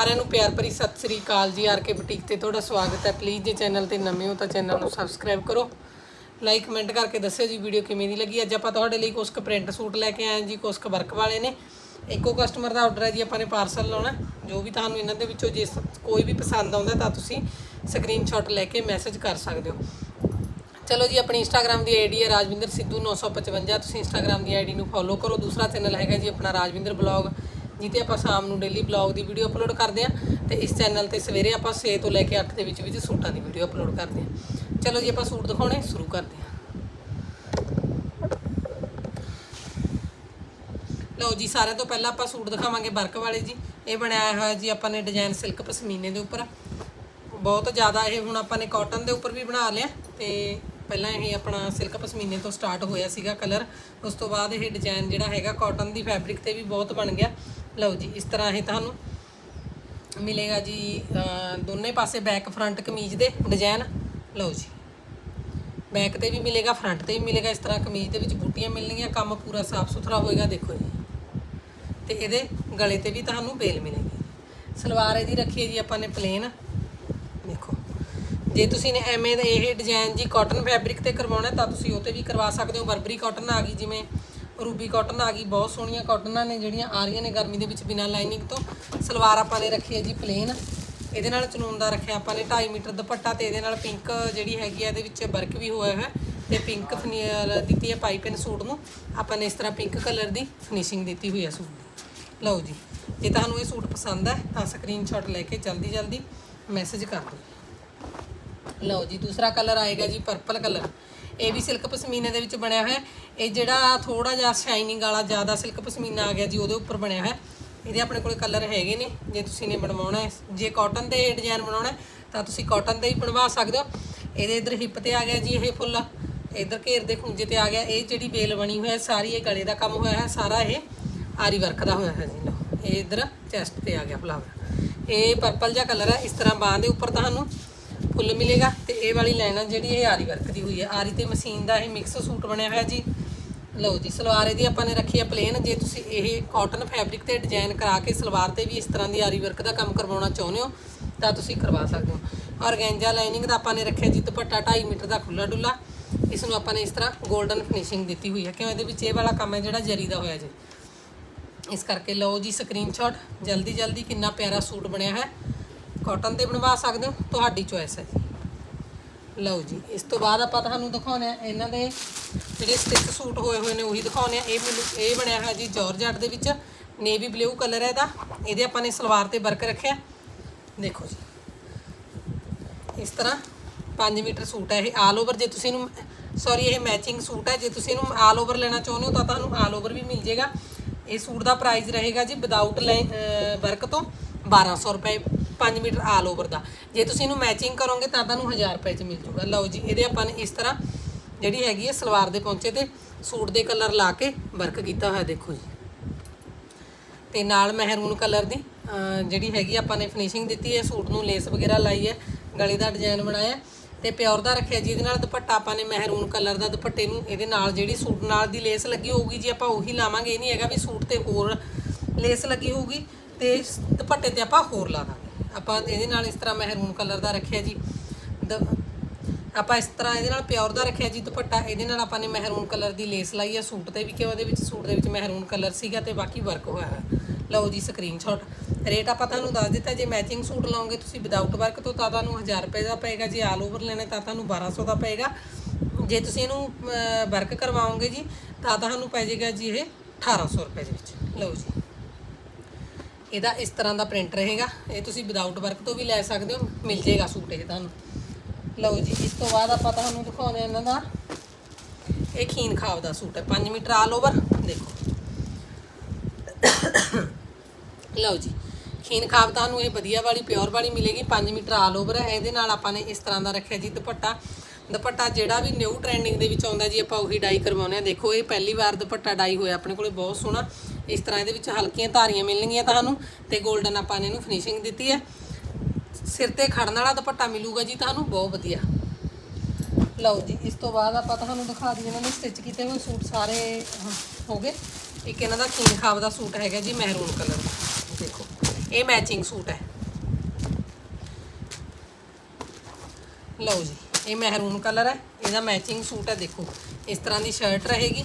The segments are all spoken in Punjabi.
ਸਾਰਿਆਂ ਨੂੰ ਪਿਆਰ ਭਰੀ ਸਤਿ ਸ੍ਰੀ ਅਕਾਲ ਜੀ, ਆਰ ਕੇ ਬੁਟੀਕ ਤੇ ਤੁਹਾਡਾ ਸਵਾਗਤ ਹੈ। ਪਲੀਜ਼ ਜੇ ਚੈਨਲ ਤੇ ਨਵੇਂ ਹੋ ਤਾਂ ਚੈਨਲ ਨੂੰ ਸਬਸਕ੍ਰਾਈਬ ਕਰੋ। ਲਾਈਕ ਕਮੈਂਟ ਕਰਕੇ ਦੱਸਿਓ ਜੀ ਵੀਡੀਓ ਕਿਵੇਂ ਦੀ ਲੱਗੀ। ਅੱਜ ਆਪਾਂ ਤੁਹਾਡੇ ਲਈ ਕੁਝ ਕੁ ਪ੍ਰਿੰਟ ਸੂਟ ਲੈ ਕੇ ਆਏ ਜੀ ਕੁਝ ਕੁ ਵਰਕ ਵਾਲੇ ਨੇ। ਇੱਕੋ ਕਸਟਮਰ ਦਾ ਆਰਡਰ ਹੈ ਜੀ, ਆਪਾਂ ਨੇ ਪਾਰਸਲ ਲਾਉਣਾ। ਜੋ ਵੀ ਤੁਹਾਨੂੰ ਇਹਨਾਂ ਦੇ ਵਿੱਚੋਂ ਜੇ ਕੋਈ ਵੀ ਪਸੰਦ ਆਉਂਦਾ ਤਾਂ ਤੁਸੀਂ ਸਕਰੀਨਸ਼ਾਟ ਲੈ ਕੇ ਮੈਸੇਜ ਕਰ ਸਕਦੇ ਹੋ। ਚਲੋ ਜੀ, ਆਪਣੀ ਇੰਸਟਾਗ੍ਰam ਦੀ ਆਈਡੀ ਹੈ ਰਾਜਵਿੰਦਰ ਸਿੱਧੂ 955 ਤੁਸੀਂ ਇੰਸਟਾਗ੍ਰam ਦੀ ਆਈਡੀ ਨੂੰ ਫੋਲੋ ਕਰੋ। ਦੂਸਰਾ ਚੈਨਲ ਹੈਗਾ ਜੀ ਆਪਣਾ ਰਾਜਵਿੰਦਰ ਬਲੌਗ ਜਿੱਤੇ ਆਪਾਂ ਸ਼ਾਮ ਨੂੰ ਡੇਲੀ ਬਲੌਗ ਦੀ ਵੀਡੀਓ ਅਪਲੋਡ ਕਰਦੇ ਹਾਂ ਤੇ ਇਸ ਚੈਨਲ ਤੇ ਸਵੇਰੇ ਆਪਾਂ 6 ਤੋਂ ਲੈ ਕੇ 8 ਦੇ ਵਿੱਚ ਵਿੱਚ ਸੂਟਾਂ ਦੀ ਵੀਡੀਓ ਅਪਲੋਡ ਕਰਦੇ ਹਾਂ। ਚਲੋ ਜੀ, ਆਪਾਂ ਸੂਟ ਦਿਖਾਉਣੇ, ਸ਼ੁਰੂ ਕਰਦੇ ਹਾਂ। ਲਓ ਜੀ, ਸਾਰਿਆਂ ਤੋਂ ਪਹਿਲਾਂ ਆਪਾਂ ਸੂਟ ਦਿਖਾਵਾਂਗੇ ਵਰਕ ਵਾਲੇ ਜੀ। ਇਹ ਬਣਾਇਆ ਹੋਇਆ ਜੀ ਆਪਾਂ ਨੇ ਡਿਜ਼ਾਈਨ ਸਿਲਕ ਪਸ਼ਮੀਨੇ ਦੇ ਉੱਪਰ। ਬਹੁਤ ਜ਼ਿਆਦਾ ਇਹ ਹੁਣ ਆਪਾਂ ਨੇ ਕਾਟਨ ਦੇ ਉੱਪਰ ਵੀ ਬਣਾ ਲਿਆ ਤੇ ਪਹਿਲਾਂ ਇਹ ਆਪਣਾ ਸਿਲਕ ਪਸ਼ਮੀਨੇ ਤੋਂ ਸਟਾਰਟ ਹੋਇਆ ਸੀਗਾ ਕਲਰ ਉਸ ਤੋਂ ਬਾਅਦ ਇਹ ਡਿਜ਼ਾਈਨ ਜਿਹੜਾ ਹੈਗਾ ਕਾਟਨ ਦੀ ਫੈਬਰਿਕ ਤੇ ਵੀ ਬਹੁਤ ਬਣ ਗਿਆ। ਲਓ ਜੀ, ਇਸ ਤਰ੍ਹਾਂ ਇਹ ਤੁਹਾਨੂੰ ਮਿਲੇਗਾ ਜੀ ਦੋਨੇ ਪਾਸੇ ਬੈਕ ਫਰੰਟ ਕਮੀਜ਼ ਦੇ ਡਿਜ਼ਾਈਨ ਲਓ ਜੀ ਬੈਕ ਤੇ ਵੀ ਮਿਲੇਗਾ ਫਰੰਟ ਤੇ ਵੀ ਮਿਲੇਗਾ, ਇਸ ਤਰ੍ਹਾਂ ਕਮੀਜ਼ ਦੇ ਵਿੱਚ ਬੂਟੀਆਂ ਮਿਲਣਗੀਆਂ, ਕੰਮ ਪੂਰਾ ਸਾਫ਼ ਸੁਥਰਾ ਹੋਏਗਾ, ਦੇਖੋ ਜੀ। ਤੇ ਇਹਦੇ ਗਲੇ ਤੇ ਵੀ ਤੁਹਾਨੂੰ ਬੇਲ ਮਿਲੇਗੀ। ਸਲਵਾਰ ਇਹਦੀ ਰੱਖੀ ਹੈ ਜੀ, ਆਪਾਂ ਨੇ ਪਲੇਨ ਦੇਖੋ, ਜੇ ਤੁਸੀਂ ਨੇ ਐਵੇਂ ਦਾ ਇਹ ਡਿਜ਼ਾਈਨ ਜੀ ਕਾਟਨ ਫੈਬਰਿਕ ਤੇ ਕਰਵਾਉਣਾ, ਤਾਂ ਤੁਸੀਂ ਉਹ ਤੇ ਵੀ ਕਰਵਾ ਸਕਦੇ ਹੋ। ਬਰਬਰੀ ਕਾਟਨ ਆ ਗਈ, ਜਿਵੇਂ ਰੂਬੀ ਕਾਟਨ ਆ ਗਈ, ਬਹੁਤ ਸੋਹਣੀਆਂ ਕਾਟਨਾਂ ਨੇ ਜਿਹੜੀਆਂ ਆ ਰਹੀਆਂ ਨੇ ਗਰਮੀ ਦੇ ਵਿੱਚ ਬਿਨਾਂ ਲਾਈਨਿੰਗ ਤੋਂ। ਸਲਵਾਰ ਆਪਾਂ ਨੇ ਰੱਖੀ ਹੈ ਜੀ ਪਲੇਨ ਇਹਦੇ ਨਾਲ ਚਨੂਨ ਦਾ ਰੱਖਿਆ ਆਪਾਂ ਨੇ 2.5 ਮੀਟਰ ਦੁਪੱਟਾ ਤੇ ਇਹਦੇ ਨਾਲ ਪਿੰਕ ਜਿਹੜੀ ਹੈਗੀ ਆ, ਇਹਦੇ ਵਿੱਚ ਵਰਕ ਵੀ ਹੋਇਆ ਹੈ ਤੇ ਪਿੰਕ ਫਨੀਅਰ ਦਿੱਤੀ ਹੈ ਪਾਈਪਿੰਗ ਸੂਟ ਨੂੰ। ਆਪਾਂ ਨੇ ਇਸ ਤਰ੍ਹਾਂ ਪਿੰਕ ਕਲਰ ਦੀ ਫਿਨਿਸ਼ਿੰਗ ਦਿੱਤੀ ਹੋਈ ਹੈ ਸੂਟ ਦੀ। ਲਓ ਜੀ, ਜੇ ਤੁਹਾਨੂੰ ਇਹ ਸੂਟ ਪਸੰਦ ਹੈ ਤਾਂ ਸਕਰੀਨਸ਼ਾਟ ਲੈ ਕੇ ਜਲਦੀ ਜਲਦੀ ਮੈਸੇਜ ਕਰ ਦਿਓ। ਲਓ ਜੀ, ਦੂਸਰਾ ਕਲਰ ਆਏਗਾ ਜੀ ਪਰਪਲ ਕਲਰ ਇਹ ਵੀ ਸਿਲਕ ਪਸ਼ਮੀਨੇ ਦੇ ਵਿੱਚ ਬਣਿਆ ਹੋਇਆ ਇਹ ਜਿਹੜਾ ਥੋੜਾ ਜਿਹਾ ਸ਼ਾਈਨਿੰਗ ਵਾਲਾ ਜ਼ਿਆਦਾ ਸਿਲਕ ਪਸ਼ਮੀਨਾ ਆ ਗਿਆ ਜੀ, ਉਹਦੇ ਉੱਪਰ ਬਣਿਆ ਹੋਇਆ ਇਹਦੇ ਆਪਣੇ ਕੋਲ ਕਲਰ ਹੈਗੇ ਨੇ, ਜੇ ਤੁਸੀਂ ਨੇ ਬਣਵਾਉਣਾ ਹੈ। ਜੇ ਕਾਟਨ ਤੇ ਡਿਜ਼ਾਈਨ ਬਣਾਉਣਾ ਤਾਂ ਤੁਸੀਂ ਕਾਟਨ ਤੇ ਹੀ ਬਣਵਾ ਸਕਦੇ ਹੋ। ਇਹਦੇ ਇਧਰ ਹਿੱਪ ਤੇ ਆ ਗਿਆ ਜੀ ਇਹ ਫੁੱਲ। ਇਧਰ ਘੇਰ ਦੇ ਖੁੰਝੇ ਤੇ ਆ ਗਿਆ। ਇਹ ਜਿਹੜੀ ਬੇਲ ਬਣੀ ਹੋਈ ਹੈ, ਸਾਰੀ ਇਹ ਗਲੇ ਦਾ ਕੰਮ ਹੋਇਆ ਹੈ। ਸਾਰਾ ਇਹ ਆਰੀ ਵਰਕ ਦਾ ਹੋਇਆ ਹੈ ਜੀ। ਲਓ, ਇਹ ਇਧਰ ਚੈਸਟ ਤੇ ਆ ਗਿਆ ਫਲਾਵਰ ਇਹ ਪਰਪਲ ਜਿਹਾ ਕਲਰ ਹੈ। ਇਸ ਤਰ੍ਹਾਂ ਬਾਹ ਦੇ ਉੱਪਰ ਤੁਹਾਨੂੰ ਫੁੱਲ ਮਿਲੇਗਾ ਤੇ ਇਹ ਵਾਲੀ ਲਾਈਨਾਂ ਜਿਹੜੀ ਇਹ ਆਰੀ ਵਰਕ ਦੀ ਹੋਈ ਹੈ ਆਰੀ ਤੇ ਮਸ਼ੀਨ ਦਾ ਇਹ ਮਿਕਸ ਸੂਟ ਬਣਿਆ ਹੋਇਆ ਜੀ। ਲਓ ਜੀ, ਸਲਵਾਰ ਇਹਦੀ ਆਪਾਂ ਨੇ ਰੱਖੀ ਹੈ ਪਲੇਨ ਜੇ ਤੁਸੀਂ ਇਹ ਕਾਟਨ ਫੈਬਰਿਕ ਤੇ ਡਿਜ਼ਾਈਨ ਕਰਾ ਕੇ ਸਲਵਾਰ ਤੇ ਵੀ ਇਸ ਤਰ੍ਹਾਂ ਦੀ ਆਰੀ ਵਰਕ ਦਾ ਕੰਮ ਕਰਵਾਉਣਾ ਚਾਹੁੰਦੇ ਹੋ, ਤਾਂ ਤੁਸੀਂ ਕਰਵਾ ਸਕਦੇ ਹੋ। ਔਰਗੈਂਜਾ ਲਾਈਨਿੰਗ ਦਾ ਆਪਾਂ ਨੇ ਰੱਖਿਆ ਜੀ, ਦੁਪੱਟਾ 2.5 ਮੀਟਰ ਦਾ ਖੁੱਲਾ ਡੁੱਲਾ। ਇਸ ਨੂੰ ਆਪਾਂ ਨੇ ਇਸ ਤਰ੍ਹਾਂ 골ਡਨ ਫਿਨਿਸ਼ਿੰਗ ਦਿੱਤੀ ਹੋਈ ਹੈ ਕਿਉਂ ਇਹਦੇ ਵਿੱਚ ਇਹ ਵਾਲਾ ਕੰਮ ਹੈ ਜਿਹੜਾ ਜਰੀ ਦਾ ਹੋਇਆ ਜੀ। ਇਸ ਕਰਕੇ ਲਓ ਜੀ ਸਕਰੀਨਸ਼ਾਟ ਜਲਦੀ ਜਲਦੀ ਕਿੰਨਾ ਪਿਆਰਾ ਸੂਟ ਬਣਿਆ ਹੈ। ਕਾਟਨ ਤੇ ਬਣਵਾ ਸਕਦੇ ਹੋ, ਤੁਹਾਡੀ ਚੋਇਸ ਹੈ ਜੀ। ਲਓ ਜੀ, ਇਸ ਤੋਂ ਬਾਅਦ ਆਪਾਂ ਤੁਹਾਨੂੰ ਦਿਖਾਉਣੇ ਆ, ਇਹਨਾਂ ਦੇ ਜਿਹੜੇ ਸਟਿਚ ਸੂਟ ਹੋਏ ਹੋਏ ਨੇ, ਉਹੀ ਦਿਖਾਉਣੇ ਆ। ਇਹ ਮੈਨੂੰ, ਇਹ ਬਣਿਆ ਹੋਇਆ ਜੀ ਜਾਰਜਟ ਦੇ ਵਿੱਚ ਨੇਵੀ ਬਲੂ ਕਲਰ ਹੈ ਇਹਦਾ। ਇਹਦੇ ਆਪਾਂ ਨੇ ਸਲਵਾਰ ਤੇ ਵਰਕ ਰੱਖਿਆ। ਦੇਖੋ ਜੀ, ਇਸ ਤਰ੍ਹਾਂ 5 ਮੀਟਰ ਸੂਟ ਹੈ ਇਹ ਆਲ ਓਵਰ ਜੇ ਤੁਸੀਂ ਇਹਨੂੰ ਸੌਰੀ ਇਹ ਮੈਚਿੰਗ ਸੂਟ ਹੈ। ਜੇ ਤੁਸੀਂ ਇਹਨੂੰ ਆਲ ਓਵਰ ਲੈਣਾ ਚਾਹੁੰਦੇ ਹੋ, ਤਾਂ ਤੁਹਾਨੂੰ ਆਲ ਓਵਰ ਵੀ ਮਿਲ ਜੇਗਾ। ਇਹ ਸੂਟ ਦਾ ਪ੍ਰਾਈਸ ਰਹੇਗਾ ਜੀ ਵਿਦਆਊਟ ਵਰਕ ਤੋਂ 1200 ਰੁਪਏ। 5 ਮੀਟਰ ਆਲ ਓਵਰ ਦਾ। ਜੇ ਤੁਸੀਂ ਇਹਨੂੰ ਮੈਚਿੰਗ ਕਰੋਗੇ ਤਾਂ ਤੁਹਾਨੂੰ 1000 ਰੁਪਏ ਚ ਮਿਲ ਜੂਗਾ। ਲਓ ਜੀ, ਇਹਦੇ ਆਪਾਂ ਨੇ ਇਸ ਤਰ੍ਹਾਂ ਜਿਹੜੀ ਹੈਗੀ ਹੈ ਸਲਵਾਰ ਦੇ ਪੌਂਚੇ ਤੇ ਸੂਟ ਦੇ ਕਲਰ ਲਾ ਕੇ ਵਰਕ ਕੀਤਾ ਹੋਇਆ, ਦੇਖੋ ਜੀ। ਤੇ ਨਾਲ ਮਹਿਰੂਨ ਕਲਰ ਦੀ ਜਿਹੜੀ ਹੈਗੀ ਆਪਾਂ ਨੇ ਫਿਨਿਸ਼ਿੰਗ ਦਿੱਤੀ ਹੈ, ਸੂਟ ਨੂੰ ਲੇਸ ਵਗੈਰਾ ਲਾਈ ਹੈ, ਗਲੇ ਦਾ ਡਿਜ਼ਾਈਨ ਬਣਾਇਆ। ਤੇ ਪਿਓਰ ਦਾ ਰੱਖਿਆ ਜੀ, ਇਹਦੇ ਨਾਲ ਦੁਪੱਟਾ ਆਪਾਂ ਨੇ ਮਹਿਰੂਨ ਕਲਰ ਦਾ ਦੁਪੱਟੇ ਨੂੰ ਇਹਦੇ ਨਾਲ ਜਿਹੜੀ ਸੂਟ ਨਾਲ ਦੀ ਲੇਸ ਲੱਗੀ ਹੋਊਗੀ ਜੀ, ਆਪਾਂ ਉਹੀ ਲਾਵਾਂਗੇ। ਇਹ ਨਹੀਂ ਹੈਗਾ ਵੀ ਸੂਟ ਤੇ ਹੋਰ ਲੇਸ ਲੱਗੀ ਹੋਊਗੀ ਤੇ ਦੁਪੱਟੇ ਤੇ ਆਪਾਂ ਹੋਰ ਲਾ ਦਾਂਗੇ। ਆਪਾਂ ਇਹਦੇ ਨਾਲ ਇਸ ਤਰ੍ਹਾਂ ਮਹਿਰੂਨ ਕਲਰ ਦਾ ਰੱਖਿਆ ਜੀ। ਦ- ਆਪਾਂ ਇਸ ਤਰ੍ਹਾਂ ਇਹਦੇ ਨਾਲ ਪਿਓਰ ਦਾ ਰੱਖਿਆ ਜੀ ਦੁਪੱਟਾ। ਇਹਦੇ ਨਾਲ ਆਪਾਂ ਨੇ ਮਹਿਰੂਨ ਕਲਰ ਦੀ ਲੇਸ ਲਾਈ ਹੈ ਸੂਟ ਤੇ ਵੀ ਕਿਉਂ ਉਹਦੇ ਵਿੱਚ ਸੂਟ ਦੇ ਵਿੱਚ ਮਹਿਰੂਨ ਕਲਰ ਸੀਗਾ ਤੇ ਬਾਕੀ ਵਰਕ ਹੋਇਆ ਹੈ ਲਓ ਜੀ ਸਕਰੀਨਸ਼ਾਟ ਰੇਟ ਆਪਾਂ ਤੁਹਾਨੂੰ ਦੱਸ ਦਿੱਤਾ, ਜੇ ਮੈਚਿੰਗ ਸੂਟ ਲਾਓਗੇ ਤੁਸੀਂ ਵਿਦਆਊਟ ਵਰਕ ਤੋਂ ਤਾਂ ਤੁਹਾਨੂੰ 1000 ਰੁਪਏ ਦਾ ਪਏਗਾ, ਜੇ ਆਲ ਓਵਰ ਲੈਣਾ ਤਾਂ ਤੁਹਾਨੂੰ 1200 ਦਾ ਪਏਗਾ। ਜੇ ਤੁਸੀਂ ਇਹਨੂੰ ਵਰਕ ਕਰਵਾਓਗੇ ਜੀ, ਤਾਂ ਤੁਹਾਨੂੰ ਪੈ ਜਾਏਗਾ ਜੀ ਇਹ 1800 ਰੁਪਏ ਦੇ ਵਿੱਚ। ਲਓ ਜੀ। ਇਹਦਾ ਇਸ ਤਰ੍ਹਾਂ ਦਾ ਪ੍ਰਿੰਟ ਰਹੇਗਾ। ਇਹ ਤੁਸੀਂ ਵਿਦਆਊਟ ਵਰਕ ਤੋਂ ਵੀ ਲੈ ਸਕਦੇ ਹੋ, ਮਿਲ ਜੇਗਾ ਸੂਟ ਇਹ ਤੁਹਾਨੂੰ। ਲਓ ਜੀ, ਇਸ ਤੋਂ ਬਾਅਦ ਆਪਾਂ ਤੁਹਾਨੂੰ ਦਿਖਾਉਂਦੇ ਹਾਂ ਇਹਨਾਂ ਦਾ। ਇਹ ਖੀਨ ਖਾਬ ਦਾ ਸੂਟ ਹੈ 5 ਮੀਟਰ ਆਲ ਓਵਰ ਦੇਖੋ। ਲਓ ਜੀ, ਖੀਨ ਖਾਬ ਤੁਹਾਨੂੰ ਇਹ ਵਧੀਆ ਵਾਲੀ ਪਿਓਰ ਵਾਲੀ ਮਿਲੇਗੀ 5 ਮੀਟਰ ਆਲ ਓਵਰ ਹੈ। ਇਹਦੇ ਨਾਲ ਆਪਾਂ ਨੇ ਇਸ ਤਰ੍ਹਾਂ ਦਾ ਰੱਖਿਆ ਜੀ ਦੁਪੱਟਾ। ਦੁਪੱਟਾ ਜਿਹੜਾ ਵੀ ਨਿਊ ਟ੍ਰੈਂਡਿੰਗ ਦੇ ਵਿੱਚ ਆਉਂਦਾ ਜੀ, ਆਪਾਂ ਉਹੀ ਡਾਈ ਕਰਵਾਉਂਦੇ ਆ ਦੇਖੋ, ਇਹ ਪਹਿਲੀ ਵਾਰ ਦੁਪੱਟਾ ਡਾਈ ਹੋਇਆ, ਆਪਣੇ ਕੋਲੇ ਬਹੁਤ ਸੋਹਣਾ। ਇਸ ਤਰ੍ਹਾਂ ਇਹਦੇ ਵਿੱਚ ਹਲਕੀਆਂ ਧਾਰੀਆਂ ਮਿਲਣਗੀਆਂ ਤੁਹਾਨੂੰ ਤੇ 골ਡਨ ਆਪਾਂ ਨੇ ਇਹਨੂੰ ਫਿਨਿਸ਼ਿੰਗ ਦਿੱਤੀ ਹੈ। ਸਿਰ ਤੇ ਖੜਨ ਵਾਲਾ ਦੁਪੱਟਾ ਮਿਲੂਗਾ ਜੀ ਤੁਹਾਨੂੰ, ਬਹੁਤ ਵਧੀਆ। ਲਓ ਜੀ, ਇਸ ਤੋਂ ਬਾਅਦ ਆਪਾਂ ਤੁਹਾਨੂੰ ਦਿਖਾ ਦਈਏ ਇਹਨਾਂ ਨੇ ਸਟਿਚ ਕੀਤੇ ਹੋਏ ਸੂਟ ਸਾਰੇ, ਹੋ ਗਏ। ਇੱਕ ਇਹਨਾਂ ਦਾ ਕਿੰਗ ਖਾਬ ਦਾ ਸੂਟ ਹੈਗਾ ਜੀ ਮਹਿਰੂਨ ਕਲਰ ਦੇਖੋ, ਇਹ ਮੈਚਿੰਗ ਸੂਟ ਹੈ। ਲਓ ਜੀ, ਇਹ ਮਹਿਰੂਨ ਕਲਰ ਹੈ, ਇਹਦਾ ਮੈਚਿੰਗ ਸੂਟ ਹੈ, ਦੇਖੋ। ਇਸ ਤਰ੍ਹਾਂ ਦੀ ਸ਼ਰਟ ਰਹੇਗੀ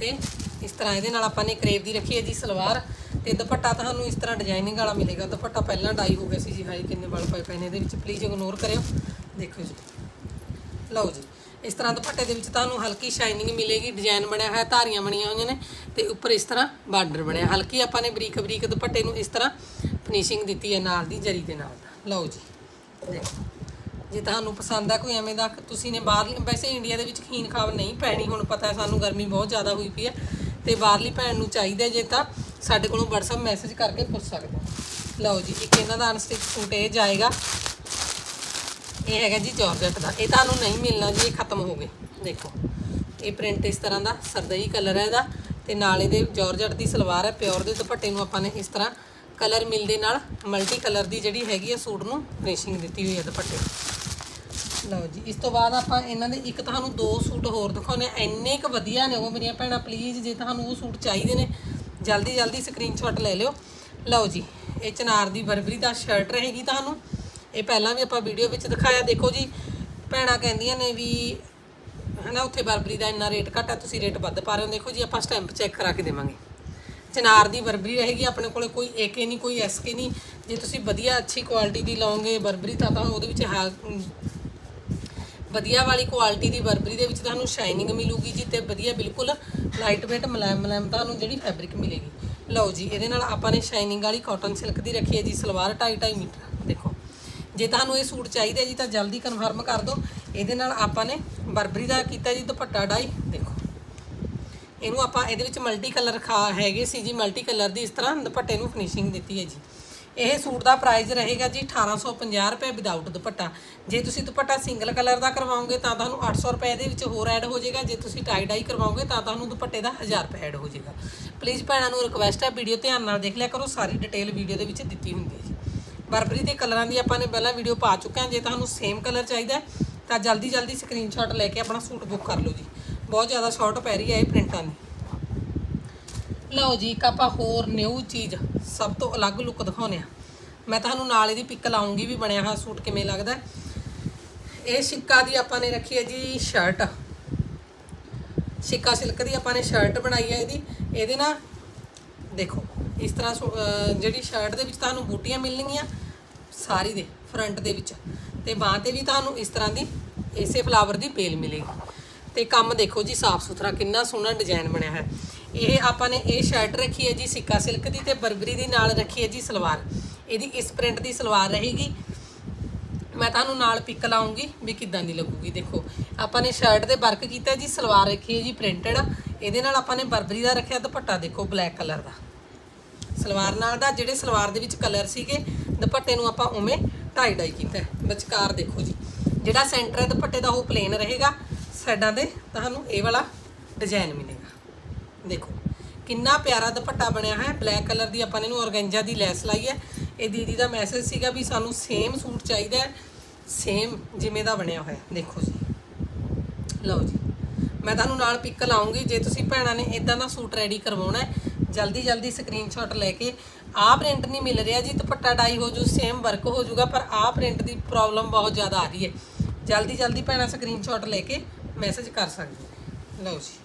ਤੇ ਇਸ ਤਰ੍ਹਾਂ ਇਹਦੇ ਨਾਲ ਆਪਾਂ ਨੇ ਕਰੇਵ ਦੀ ਰੱਖੀ ਹੈ ਜੀ ਸਲਵਾਰ ਤੇ ਦੁਪੱਟਾ ਤੁਹਾਨੂੰ ਇਸ ਤਰ੍ਹਾਂ ਡਿਜ਼ਾਈਨਿੰਗ ਵਾਲਾ ਮਿਲੇਗਾ। ਦੁਪੱਟਾ ਪਹਿਲਾਂ ਡਾਈ ਹੋ ਗਿਆ ਸੀ ਜੀ ਹਾਈ ਕਿੰਨੇ ਵਾਲ ਪਏ ਪਏ ਨੇ ਇਹਦੇ ਵਿੱਚ। ਪਲੀਜ਼ ਇਗਨੋਰ ਕਰਿਓ। ਦੇਖੋ ਜੀ। ਲਓ ਜੀ, ਇਸ ਤਰ੍ਹਾਂ ਦੁਪੱਟੇ ਦੇ ਵਿੱਚ ਤੁਹਾਨੂੰ ਹਲਕੀ ਸ਼ਾਈਨਿੰਗ ਮਿਲੇਗੀ ਡਿਜ਼ਾਈਨ ਬਣਿਆ ਹੋਇਆ, ਧਾਰੀਆਂ ਬਣੀਆਂ ਹੋਈਆਂ ਨੇ ਤੇ ਉੱਪਰ ਇਸ ਤਰ੍ਹਾਂ ਬਾਰਡਰ ਬਣਿਆ। ਹਲਕੀ ਆਪਾਂ ਨੇ ਬਰੀਕ ਬਰੀਕ ਦੁਪੱਟੇ ਨੂੰ ਇਸ ਤਰ੍ਹਾਂ ਫਿਨਿਸ਼ਿੰਗ ਦਿੱਤੀ ਹੈ ਨਾਲ ਦੀ, ਜਰੀ ਦੇ ਨਾਲ। ਲਓ ਜੀ, ਦੇਖੋ। ਜੇ ਤੁਹਾਨੂੰ ਪਸੰਦ ਆ ਕੋਈ ਐਵੇਂ ਦਾ, ਤੁਸੀਂ ਨੇ ਬਾਹਰ ਵੈਸੇ ਇੰਡੀਆ ਦੇ ਵਿੱਚ ਖੀਨ ਖਾਬ ਨਹੀਂ ਪੈਣੀ, ਹੁਣ ਪਤਾ ਹੈ ਸਾਨੂੰ ਗਰਮੀ ਬਹੁਤ ਜ਼ਿਆਦਾ ਹੋਈ ਪਈ ਹੈ। ਤੇ ਬਾਹਰਲੀ ਭੈਣ ਨੂੰ ਚਾਹੀਦਾ ਜੇ ਤਾਂ ਸਾਡੇ ਕੋਲੋਂ WhatsApp ਮੈਸੇਜ ਕਰਕੇ ਪੁੱਛ ਸਕਦੇ ਹੋ। ਲਓ ਜੀ, ਇੱਕ ਇਹਨਾਂ ਦਾ ਅਨਸਟਿਚ ਸੂਟ ਇਹ ਜਾਏਗਾ। ਇਹ ਹੈਗਾ ਜੀ ਜਾਰਜਟ ਦਾ। ਇਹ ਤੁਹਾਨੂੰ ਨਹੀਂ ਮਿਲਣਾ ਜੀ, ਇਹ ਖਤਮ ਹੋ ਗਏ। ਦੇਖੋ, ਇਹ ਪ੍ਰਿੰਟ ਇਸ ਤਰ੍ਹਾਂ ਦਾ ਸਰਦਈ ਕਲਰ ਹੈ ਇਹਦਾ ਤੇ ਨਾਲ ਇਹਦੇ ਜਾਰਜਟ ਦੀ ਸਲਵਾਰ ਹੈ ਪਿਓਰ ਦੇ ਦੁਪੱਟੇ ਨੂੰ ਆਪਾਂ ਨੇ ਇਸ ਤਰ੍ਹਾਂ ਕਲਰ ਮਿਲਦੇ ਨਾਲ ਮਲਟੀ ਕਲਰ ਦੀ ਜਿਹੜੀ ਹੈਗੀ ਆ ਸੂਟ ਨੂੰ ਫਿਨਿਸ਼ਿੰਗ ਦਿੱਤੀ ਹੋਈ ਹੈ ਦੁਪੱਟੇ। ਲਓ ਜੀ, ਇਸ ਤੋਂ ਬਾਅਦ ਆਪਾਂ ਇਹਨਾਂ ਦੇ ਇੱਕ ਤੁਹਾਨੂੰ ਦੋ ਸੂਟ ਹੋਰ ਦਿਖਾਉਣੇ ਆ ਇੰਨੇ ਕੁ ਵਧੀਆ ਨੇ ਉਹ ਮੇਰੀਆਂ ਭੈਣਾਂ ਪਲੀਜ਼ ਜੇ ਤੁਹਾਨੂੰ ਉਹ ਸੂਟ ਚਾਹੀਦੇ ਨੇ, ਜਲਦੀ ਜਲਦੀ ਸਕਰੀਨਸ਼ਾਟ ਲੈ ਲਿਓ। ਲਓ ਜੀ, ਇਹ ਚਨਾਰ ਦੀ ਬਰਬਰੀ ਦਾ ਸ਼ਰਟ ਰਹੇਗੀ ਤੁਹਾਨੂੰ। ਇਹ ਪਹਿਲਾਂ ਵੀ ਆਪਾਂ ਵੀਡੀਓ ਵਿੱਚ ਦਿਖਾਇਆ। ਦੇਖੋ ਜੀ, ਭੈਣਾਂ ਕਹਿੰਦੀਆਂ ਨੇ ਵੀ, ਹਨਾ, ਉੱਥੇ ਬਰਬਰੀ ਦਾ ਇੰਨਾ ਰੇਟ ਘੱਟ ਹੈ ਤੁਸੀਂ ਰੇਟ ਵੱਧ ਪਾ ਰਹੇ ਹੋ। ਦੇਖੋ ਜੀ, ਆਪਾਂ ਸਟੈਂਪ ਚੈੱਕ ਕਰਾ ਕੇ ਦੇਵਾਂਗੇ। ਚਨਾਰ ਦੀ ਬਰਬਰੀ ਰਹੇਗੀ, ਆਪਣੇ ਕੋਲੇ ਕੋਈ ਏਕੇ ਨਹੀਂ, ਕੋਈ ਐਸਕੇ ਨਹੀਂ। ਜੇ ਤੁਸੀਂ ਵਧੀਆ, ਅੱਛੀ ਕੁਆਲਿਟੀ ਦੀ ਲਓਗੇ ਬਰਬਰੀ, ਤਾਂ ਤਾਂ ਉਹਦੇ ਵਿੱਚ ਹੈ ਵਧੀਆ ਵਾਲੀ ਕੁਆਲਿਟੀ ਦੀ ਬਰਬਰੀ ਦੇ ਵਿੱਚ ਤੁਹਾਨੂੰ ਸ਼ਾਈਨਿੰਗ ਮਿਲੂਗੀ ਜੀ ਤੇ ਵਧੀਆ ਬਿਲਕੁਲ ਲਾਈਟ ਵੇਟ ਮੁਲਾਇਮ ਮੁਲਾਇਮ ਤੁਹਾਨੂੰ ਜਿਹੜੀ ਫੈਬਰਿਕ ਮਿਲੇਗੀ। ਲਓ ਜੀ, ਇਹਦੇ ਨਾਲ ਆਪਾਂ ਨੇ ਸ਼ਾਈਨਿੰਗ ਵਾਲੀ ਕਾਟਨ ਸਿਲਕ ਦੀ ਰੱਖੀ ਹੈ ਜੀ, ਸਲਵਾਰ 2.5 ਮੀਟਰ ਦੇਖੋ, ਜੇ ਤੁਹਾਨੂੰ ਇਹ ਸੂਟ ਚਾਹੀਦਾ ਜੀ ਤਾਂ ਜਲਦੀ ਕਨਫਰਮ ਕਰ ਦਿਓ। ਇਹਦੇ ਨਾਲ ਆਪਾਂ ਨੇ ਬਰਬਰੀ ਦਾ ਕੀਤਾ ਜੀ ਦੁਪੱਟਾ ਡਾਈ। ਦੇਖੋ, ਇਹਨੂੰ ਆਪਾਂ ਇਹਦੇ ਵਿੱਚ ਮਲਟੀ ਕਲਰ ਖਾ ਹੈਗੇ ਸੀ ਜੀ ਮਲਟੀ ਕਲਰ ਦੀ ਇਸ ਤਰ੍ਹਾਂ ਦੁਪੱਟੇ ਨੂੰ ਫਿਨਿਸ਼ਿੰਗ ਦਿੱਤੀ ਹੈ ਜੀ। ਇਹ ਸੂਟ ਦਾ ਪ੍ਰਾਈਸ ਰਹੇਗਾ ਜੀ 1850 ਰੁਪਏ ਵਿਦਆਊਟ ਦੁਪੱਟਾ। ਜੇ ਤੁਸੀਂ ਦੁਪੱਟਾ ਸਿੰਗਲ ਕਲਰ ਦਾ ਕਰਵਾਓਗੇ ਤਾਂ ਤੁਹਾਨੂੰ 800 ਰੁਪਏ ਦੇ ਵਿੱਚ ਹੋਰ ਐਡ ਹੋ ਜਾਏਗਾ। ਜੇ ਤੁਸੀਂ ਟਾਈ ਡਾਈ ਕਰਵਾਓਗੇ ਤਾਂ ਤੁਹਾਨੂੰ ਦੁਪੱਟੇ ਦਾ 1000 ਰੁਪਏ ਐਡ ਹੋ ਜਾਏਗਾ। ਪਲੀਜ਼ ਭੈਣਾਂ ਨੂੰ ਰਿਕੁਐਸਟ ਹੈ ਵੀਡੀਓ ਧਿਆਨ ਨਾਲ ਦੇਖ ਲਿਆ ਕਰੋ, ਸਾਰੀ ਡਿਟੇਲ ਵੀਡੀਓ ਦੇ ਵਿੱਚ ਦਿੱਤੀ ਹੁੰਦੀ ਹੈ ਜੀ। ਬਰਬਰੀ ਦੇ ਕਲਰਾਂ ਦੀ ਆਪਾਂ ਨੇ ਪਹਿਲਾਂ ਵੀਡੀਓ ਪਾ ਚੁੱਕੇ ਹਾਂ। ਜੇ ਤੁਹਾਨੂੰ ਸੇਮ ਕਲਰ ਚਾਹੀਦਾ ਤਾਂ ਜਲਦੀ ਜਲਦੀ ਸਕਰੀਨਸ਼ਾਟ ਲੈ ਕੇ ਆਪਣਾ ਸੂਟ ਬੁੱਕ ਕਰ ਲਓ ਜੀ। ਬਹੁਤ ਜ਼ਿਆਦਾ ਸ਼ਾਰਟ ਪੈ ਰਹੀ ਹੈ ਇਹ ਪ੍ਰਿੰਟਾਂ ਦੀ। ਲਓ ਜੀ, ਇੱਕ ਆਪਾਂ ਹੋਰ ਨਿਊ ਚੀਜ਼ ਸਭ ਤੋਂ ਅਲੱਗ ਲੁੱਕ ਦਿਖਾਉਂਦੇ ਆ ਮੈਂ ਤੁਹਾਨੂੰ ਨਾਲ ਇਹਦੀ ਪਿਕ ਲਾਉਂਗੀ ਵੀ ਬਣਿਆ ਹੋਇਆ ਸੂਟ ਕਿਵੇਂ ਲੱਗਦਾ ਇਹ ਸ਼ਿੱਕਾ ਦੀ ਆਪਾਂ ਨੇ ਰੱਖੀ ਹੈ ਜੀ ਸ਼ਰਟ ਸ਼ਿੱਕਾ ਸਿਲਕ ਦੀ ਆਪਾਂ ਨੇ ਸ਼ਰਟ ਬਣਾਈ ਹੈ ਇਹਦੀ। ਇਹਦੇ ਨਾਲ ਦੇਖੋ, ਇਸ ਤਰ੍ਹਾਂ ਸੋ- ਜਿਹੜੀ ਸ਼ਰਟ ਦੇ ਵਿੱਚ ਤੁਹਾਨੂੰ ਬੂਟੀਆਂ ਮਿਲਣਗੀਆਂ, ਸਾਰੀ ਦੇ ਫਰੰਟ ਦੇ ਵਿੱਚ। ਤੇ ਬਾਹਾਂ ਤੇ ਵੀ ਤੁਹਾਨੂੰ ਇਸ ਤਰ੍ਹਾਂ ਦੀ ਇਸੇ ਫਲਾਵਰ ਦੀ ਪੇਲ ਮਿਲੇਗੀ। ਤੇ ਕੰਮ ਦੇਖੋ ਜੀ ਸਾਫ਼ ਸੁਥਰਾ ਕਿੰਨਾ ਸੋਹਣਾ ਡਿਜ਼ਾਈਨ ਬਣਿਆ ਹੈ ਇਹ ਆਪਾਂ ਨੇ ਇਹ ਸ਼ਰਟ ਰੱਖੀ ਹੈ ਜੀ ਸਿੱਕਾ ਸਿਲਕ ਦੀ ਤੇ ਬਰਬਰੀ ਦੀ ਨਾਲ ਰੱਖੀ ਹੈ ਜੀ ਸਲਵਾਰ। ਇਹਦੀ ਇਸ ਪ੍ਰਿੰਟ ਦੀ ਸਲਵਾਰ ਰਹੇਗੀ। ਮੈਂ ਤੁਹਾਨੂੰ ਨਾਲ ਪਿਕ ਲਾਉਂਗੀ ਵੀ ਕਿੱਦਾਂ ਦੀ ਲੱਗੂਗੀ, ਦੇਖੋ। ਆਪਾਂ ਨੇ ਸ਼ਰਟ ਦੇ ਵਰਕ ਕੀਤਾ ਜੀ, ਸਲਵਾਰ ਰੱਖੀ ਹੈ ਜੀ ਪ੍ਰਿੰਟਡ ਇਹਦੇ ਨਾਲ ਆਪਾਂ ਨੇ ਬਰਬਰੀ ਦਾ ਰੱਖਿਆ ਦੁਪੱਟਾ, ਦੇਖੋ ਬਲੈਕ ਕਲਰ ਦਾ। ਸਲਵਾਰ ਨਾਲ ਦਾ, ਜਿਹੜੇ ਸਲਵਾਰ ਦੇ ਵਿੱਚ ਕਲਰ ਸੀਗੇ, ਦੁਪੱਟੇ ਨੂੰ ਆਪਾਂ ਉਵੇਂ ਟਾਈ ਡਾਈ ਕੀਤਾ ਵਿਚਕਾਰ ਦੇਖੋ ਜੀ, ਜਿਹੜਾ ਸੈਂਟਰ ਹੈ ਦੁਪੱਟੇ ਦਾ ਉਹ ਪਲੇਨ ਰਹੇਗਾ। ਸਾਈਡਾਂ ਦੇ ਤੁਹਾਨੂੰ ਇਹ ਵਾਲਾ ਡਿਜ਼ਾਈਨ ਮਿਲੇਗਾ। ਦੇਖੋ, ਕਿੰਨਾ ਪਿਆਰਾ ਦੁਪੱਟਾ ਬਣਿਆ ਹੈ। ਬਲੈਕ ਕਲਰ ਦੀ ਆਪਾਂ ਨੇ ਇਹਨੂੰ ਔਰਗੈਂਜਾ ਦੀ ਲੈਸ ਲਾਈ ਹੈ। ਇਹ ਦੀਦੀ ਦਾ ਮੈਸੇਜ ਸੀਗਾ ਵੀ ਸਾਨੂੰ ਸੇਮ ਸੂਟ ਚਾਹੀਦਾ ਹੈ। ਸੇਮ ਜਿਵੇਂ ਦਾ ਬਣਿਆ ਹੋਇਆ। ਦੇਖੋ ਜੀ। ਲਓ ਜੀ। ਮੈਂ ਤੁਹਾਨੂੰ ਨਾਲ ਪਿਕ ਲਾਉਂਗੀ। ਜੇ ਤੁਸੀਂ ਭੈਣਾਂ ਨੇ ਇਦਾਂ ਦਾ ਸੂਟ ਰੈਡੀ ਕਰਵਾਉਣਾ ਜਲਦੀ ਜਲਦੀ ਸਕਰੀਨਸ਼ਾਟ ਲੈ ਕੇ ਆਹ ਪ੍ਰਿੰਟ ਨਹੀਂ ਮਿਲ ਰਿਹਾ ਜੀ। ਦੁਪੱਟਾ ਡਾਈ ਹੋ ਜੂ ਸੇਮ ਵਰਕ ਹੋ ਜੂਗਾ, ਪਰ ਆਹ ਪ੍ਰਿੰਟ ਦੀ ਪ੍ਰੋਬਲਮ ਬਹੁਤ ਜ਼ਿਆਦਾ ਆ ਰਹੀ ਹੈ। ਜਲਦੀ ਜਲਦੀ ਭੈਣਾਂ ਸਕਰੀਨਸ਼ਾਟ ਲੈ ਕੇ ਮੈਸੇਜ ਕਰ ਸਕਦੇ ਲਓ ਜੀ।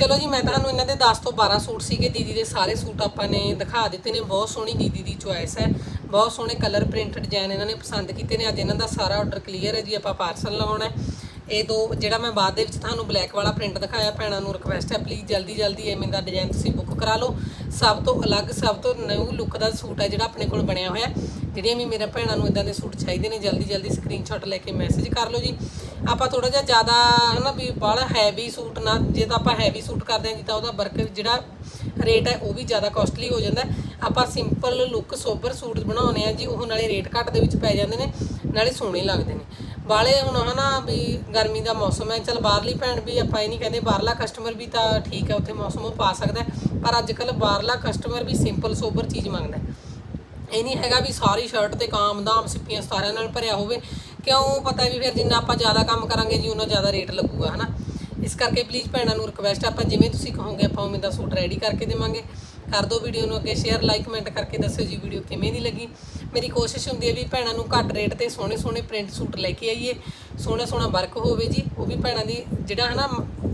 ਚਲੋ ਜੀ, ਮੈਂ ਤੁਹਾਨੂੰ ਇਹਨਾਂ ਦੇ 10 ਤੋਂ 12 ਸੂਟ ਸੀਗੇ। ਦੀਦੀ ਦੇ ਸਾਰੇ ਸੂਟ ਆਪਾਂ ਨੇ ਦਿਖਾ ਦਿੱਤੇ ਨੇ। ਬਹੁਤ ਸੋਹਣੀ ਦੀਦੀ ਦੀ ਚੁਆਇਸ ਹੈ। ਬਹੁਤ ਸੋਹਣੇ ਕਲਰ ਪ੍ਰਿੰਟ ਡਿਜ਼ਾਈਨ ਇਹਨਾਂ ਨੇ ਪਸੰਦ ਕੀਤੇ ਨੇ। ਅੱਜ ਇਹਨਾਂ ਦਾ ਸਾਰਾ ਆਰਡਰ ਕਲੀਅਰ ਹੈ ਜੀ, ਆਪਾਂ ਪਾਰਸਲ ਲਵਾਉਣਾ ਹੈ। ਇਹ ਦੋ, ਜਿਹੜਾ ਮੈਂ ਬਾਅਦ ਦੇ ਵਿੱਚ ਤੁਹਾਨੂੰ ਬਲੈਕ ਵਾਲਾ ਪ੍ਰਿੰਟ ਦਿਖਾਇਆ, ਭੈਣਾਂ ਨੂੰ ਰਿਕਵੈਸਟ ਹੈ ਪਲੀਜ਼ ਜਲਦੀ ਜਲਦੀ ਐਵੇਂ ਦਾ ਡਿਜ਼ਾਈਨ ਤੁਸੀਂ ਬੁੱਕ ਕਰਾ ਲਓ। ਸਭ ਤੋਂ ਅਲੱਗ, ਸਭ ਤੋਂ ਨਿਊ ਲੁੱਕ ਦਾ ਸੂਟ ਹੈ ਜਿਹੜਾ ਆਪਣੇ ਕੋਲ ਬਣਿਆ ਹੋਇਆ ਜਿਹੜੀਆਂ ਵੀ ਮੇਰੇ ਭੈਣਾਂ ਨੂੰ ਇਦਾਂ ਦੇ ਸੂਟ ਚਾਹੀਦੇ ਨੇ, ਜਲਦੀ ਜਲਦੀ ਸਕਰੀਨਸ਼ਾਟ ਲੈ ਕੇ ਮੈਸੇਜ ਕਰ ਲਓ ਜੀ। ਆਪਾਂ ਥੋੜਾ ਜਿਹਾ ਜ਼ਿਆਦਾ ਹਨਾ ਵੀ ਬਾਹਲਾ ਹੈਵੀ ਸੂਟ ਨਾ, ਜੇ ਤਾਂ ਆਪਾਂ ਹੈਵੀ ਸੂਟ ਕਰਦੇ ਹਾਂ ਜੀ ਤਾਂ ਉਹਦਾ ਵਰਕ ਜਿਹੜਾ ਰੇਟ ਹੈ, ਉਹ ਵੀ ਜ਼ਿਆਦਾ ਕਾਸਟਲੀ ਹੋ ਜਾਂਦਾ ਆਪਾਂ ਸਿੰਪਲ ਲੁੱਕ ਸੋਬਰ ਸੂਟ ਬਣਾਉਨੇ ਆ ਜੀ, ਉਹ ਨਾਲੇ ਰੇਟ ਘੱਟ ਦੇ ਵਿੱਚ ਪੈ ਜਾਂਦੇ ਨੇ, ਨਾਲੇ ਸੋਹਣੇ ਲੱਗਦੇ ਨੇ। ਬਾਲੇ ਹੁਣ ਹਨਾ ਵੀ ਗਰਮੀ ਦਾ ਮੌਸਮ ਹੈ, ਚਲ ਬਾਹਰਲੀ ਭੈਣ ਵੀ ਆਪਾਂ ਇਹ ਨਹੀਂ ਕਹਿੰਦੇ, ਬਾਹਰਲਾ ਕਸਟਮਰ ਵੀ ਤਾਂ ਠੀਕ ਹੈ, ਉੱਥੇ ਮੌਸਮ ਉਹ ਪਾ ਸਕਦਾ ਪਰ ਅੱਜ ਕੱਲ ਬਾਹਰਲਾ ਕਸਟਮਰ ਵੀ ਸਿੰਪਲ ਸੋਬਰ ਚੀਜ਼ ਮੰਗਦਾ ਇਹ ਨਹੀਂ ਹੈਗਾ ਵੀ ਸਾਰੀ ਸ਼ਰਟ ਤੇ ਕਾਮਦਾਮ ਸਿੱਪੀਆਂ ਸਤਾਰਿਆਂ ਨਾਲ ਭਰਿਆ ਹੋਵੇ ਕਿਉਂ ਪਤਾ ਵੀ ਫਿਰ ਜਿੰਨਾ ਆਪਾਂ ਜ਼ਿਆਦਾ ਕੰਮ ਕਰਾਂਗੇ ਜੀ ਉਹਨਾਂ ਜ਼ਿਆਦਾ ਰੇਟ ਲੱਗੂਗਾ, ਹਨਾ? ਇਸ ਕਰਕੇ ਪਲੀਜ਼ ਭੈਣਾਂ ਨੂੰ ਰਿਕਵੈਸਟ ਆਪਾਂ ਜਿਵੇਂ ਤੁਸੀਂ ਕਹੋਗੇ, ਆਪਾਂ ਉਵੇਂ ਦਾ ਸੂਟ ਰੈਡੀ ਕਰਕੇ ਦੇਵਾਂਗੇ। ਕਰ ਦਿਓ ਵੀਡੀਓ ਨੂੰ ਅੱਗੇ ਸ਼ੇਅਰ ਲਾਈਕ ਕਮੈਂਟ ਕਰਕੇ ਦੱਸਿਓ ਜੀ ਵੀਡੀਓ ਕਿਵੇਂ ਦੀ ਲੱਗੀ। ਮੇਰੀ ਕੋਸ਼ਿਸ਼ ਹੁੰਦੀ ਹੈ ਵੀ ਭੈਣਾਂ ਨੂੰ ਘੱਟ ਰੇਟ ਤੇ ਸੋਹਣੇ ਸੋਹਣੇ ਪ੍ਰਿੰਟ ਸੂਟ ਲੈ ਕੇ ਆਈਏ। ਸੋਹਣਾ ਸੋਹਣਾ ਵਰਕ ਹੋਵੇ ਜੀ, ਉਹ ਵੀ ਭੈਣਾਂ ਦੀ ਜਿਹੜਾ, ਹਨਾ,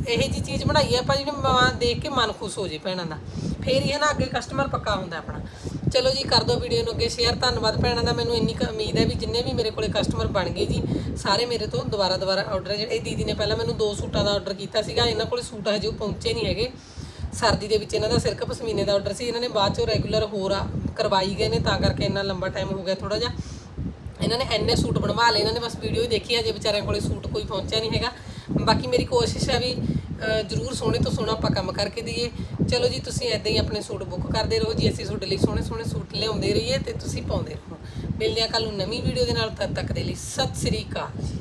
ਇਹੋ ਜੀ ਚੀਜ਼ ਬਣਾਈ ਹੈ, ਆਪਾਂ ਜਿਹੜੀ ਮਾਂ, ਦੇਖ ਕੇ ਮਨ ਖੁਸ਼ ਹੋ ਜੇ ਭੈਣਾਂ ਦਾ। ਫੇਰ ਹੀ ਹੈ ਨਾ ਅੱਗੇ ਕਸਟਮਰ ਪੱਕਾ ਹੁੰਦਾ ਆਪਣਾ। ਚਲੋ ਜੀ, ਕਰ ਦਿਓ ਵੀਡੀਓ ਨੂੰ ਅੱਗੇ ਸ਼ੇਅਰ ਧੰਨਵਾਦ ਭੈਣਾਂ ਦਾ। ਮੈਨੂੰ ਇੰਨੀ ਕੁ ਉਮੀਦ ਹੈ ਵੀ ਜਿੰਨੇ ਵੀ ਮੇਰੇ ਕੋਲੇ ਕਸਟਮਰ ਬਣ ਗਏ ਜੀ, ਸਾਰੇ ਮੇਰੇ ਤੋਂ ਦੁਬਾਰਾ ਦੁਬਾਰਾ ਆਰਡਰ ਜਿਹੜੇ ਇਹ ਦੀਦੀ ਨੇ ਪਹਿਲਾਂ ਮੈਨੂੰ ਦੋ ਸੂਟਾਂ ਦਾ ਆਰਡਰ ਕੀਤਾ ਸੀਗਾ। ਇਹਨਾਂ ਕੋਲੇ ਸੂਟ ਹਜੇ ਉਹ ਪਹੁੰਚੇ ਨਹੀਂ ਹੈਗੇ। ਸਰਦੀ ਦੇ ਵਿੱਚ ਇਹਨਾਂ ਦਾ ਸਿਰਕ ਪਸ਼ਮੀਨੇ ਦਾ ਆਰਡਰ ਸੀ। ਇਹਨਾਂ ਨੇ ਬਾਅਦ ਚੋਂ ਰੈਗੂਲਰ ਹੋਰ ਕਰਵਾਈ ਗਏ ਨੇ, ਤਾਂ ਕਰਕੇ ਇੰਨਾ ਲੰਬਾ ਟਾਈਮ ਹੋ ਗਿਆ ਥੋੜਾ ਜਿਹਾ। ਇਹਨਾਂ ਨੇ ਐਨੇ ਸੂਟ ਬਣਵਾ ਲਏ। ਇਹਨਾਂ ਨੇ ਬਸ ਵੀਡੀਓ ਹੀ ਦੇਖੀ। ਹੈ ਜੇ ਵਿਚਾਰਿਆਂ ਕੋਲੇ ਸੂਟ ਕੋਈ ਪਹੁੰਚਿਆ ਨਹੀਂ ਹੈਗਾ। ਬਾਕੀ ਮੇਰੀ ਕੋਸ਼ਿਸ਼ ਹੈ ਵੀ ਜ਼ਰੂਰ ਸੋਹਣੇ ਤੋਂ ਸੋਹਣਾ ਆਪਾਂ ਕੰਮ ਕਰਕੇ ਦਈਏ। ਚਲੋ ਜੀ, ਤੁਸੀਂ ਐਦਾਂ ਹੀ ਆਪਣੇ ਸੂਟ ਬੁੱਕ ਕਰਦੇ ਰਹੋ ਜੀ, ਅਸੀਂ ਤੁਹਾਡੇ ਲਈ ਸੋਹਣੇ ਸੋਹਣੇ ਸੂਟ ਲਿਆਉਂਦੇ ਰਹੀਏ ਤੇ ਤੁਸੀਂ ਪਾਉਂਦੇ ਰਹੋ। ਮਿਲਦੇ ਆ ਕੱਲ ਨੂੰ ਨਵੀਂ ਵੀਡੀਓ ਦੇ ਨਾਲ, ਤਦ ਤੱਕ ਦੇ ਲਈ ਸਤਿ ਸ੍ਰੀ ਅਕਾਲ ਜੀ।